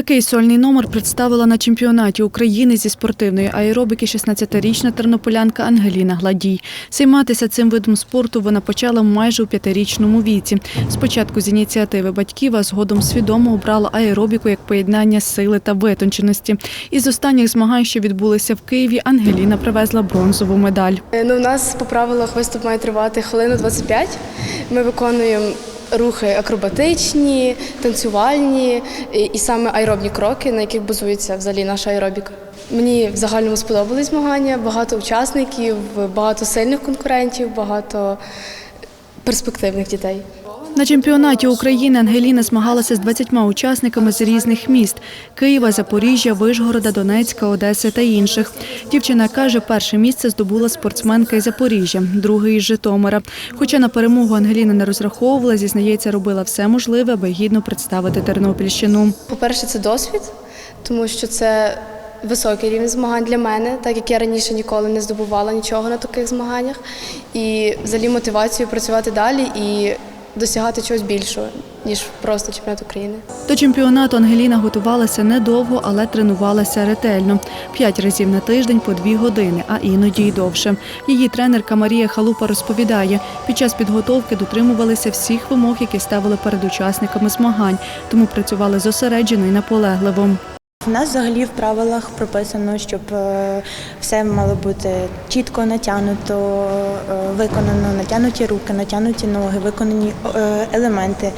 Такий сольний номер представила на чемпіонаті України зі спортивної аеробіки 16-річна тернополянка Ангеліна Гладій. Займатися цим видом спорту вона почала майже у п'ятирічному віці. Спочатку з ініціативи батьків, а згодом свідомо обрала аеробіку як поєднання сили та витонченості. Із останніх змагань, що відбулися в Києві, Ангеліна привезла бронзову медаль. Е, Ну, у нас по правилах виступ має тривати хвилину 25. Ми виконуємо рухи акробатичні, танцювальні і, саме аеробні кроки, на яких базується взагалі наша аеробіка. Мені в загальному сподобались змагання, багато учасників, багато сильних конкурентів, багато перспективних дітей. На чемпіонаті України Ангеліна змагалася з 20 учасниками з різних міст Києва, Запоріжжя, Вишгорода, Донецька, Одеси та інших. Дівчина каже, перше місце здобула спортсменка із Запоріжжя, друге із Житомира. Хоча на перемогу Ангеліна не розраховувала, зізнається, робила все можливе, аби гідно представити Тернопільщину. По-перше, це досвід, тому що це високий рівень змагань для мене, так як я раніше ніколи не здобувала нічого на таких змаганнях. І взагалі мотивацію працювати далі і досягати чогось більшого, ніж просто чемпіонат України. До чемпіонату Ангеліна готувалася недовго, але тренувалася ретельно. П'ять разів на тиждень по дві години, а іноді й довше. Її тренерка Марія Халупа розповідає, під час підготовки дотримувалися всіх вимог, які ставили перед учасниками змагань, тому працювали зосереджено і наполегливо. У нас взагалі в правилах прописано, щоб е, все мало бути чітко натягнуто, е, виконано, натягнуті руки, натягнуті ноги, виконані е, елементи.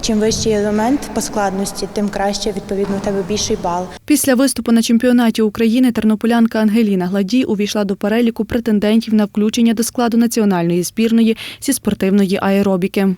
Чим вищий елемент по складності, тим краще відповідно у тебе більший бал. Після виступу на чемпіонаті України тернополянка Ангеліна Гладій увійшла до переліку претендентів на включення до складу національної збірної зі спортивної аеробіки.